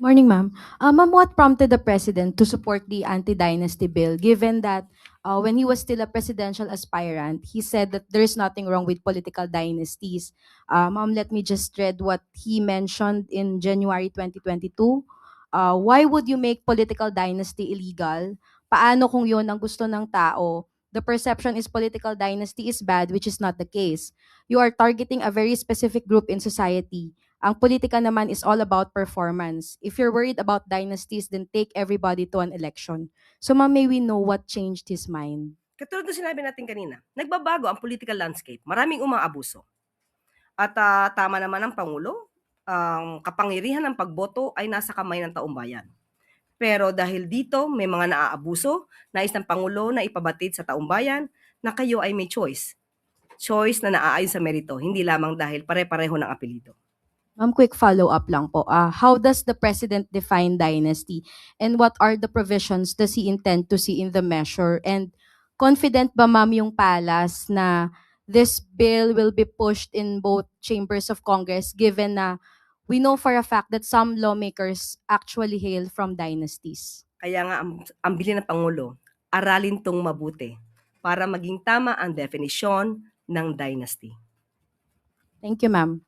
Morning, ma'am. Uh, ma'am, what prompted the president to support the anti-dynasty bill, given that uh, when he was still a presidential aspirant, he said that there is nothing wrong with political dynasties. Uh, ma'am, let me just read what he mentioned in January 2022. Uh, why would you make political dynasty illegal? Paano kung yon ang gusto ng tao? The perception is political dynasty is bad, which is not the case. You are targeting a very specific group in society. Ang politika naman is all about performance. If you're worried about dynasties, then take everybody to an election. So ma'am, may we know what changed his mind? Katulad ng sinabi natin kanina, nagbabago ang political landscape. Maraming umaabuso. At ah, tama naman ang Pangulo, ang kapangyarihan ng pagboto ay nasa kamay ng taong bayan. Pero dahil dito may mga naaabuso, nais ng Pangulo na ipabatid sa taong bayan na kayo ay may choice. Choice na naaayon sa merito, hindi lamang dahil pare-pareho ng apelido. Ma'am, quick follow-up lang po. Ah, how does the president define dynasty? And what are the provisions does he intend to see in the measure? And confident ba ma'am yung palas na this bill will be pushed in both chambers of Congress given na we know for a fact that some lawmakers actually hail from dynasties? Kaya nga ang, ang bilin ng Pangulo, aralin tong mabuti para maging tama ang definisyon ng dynasty. Thank you, ma'am.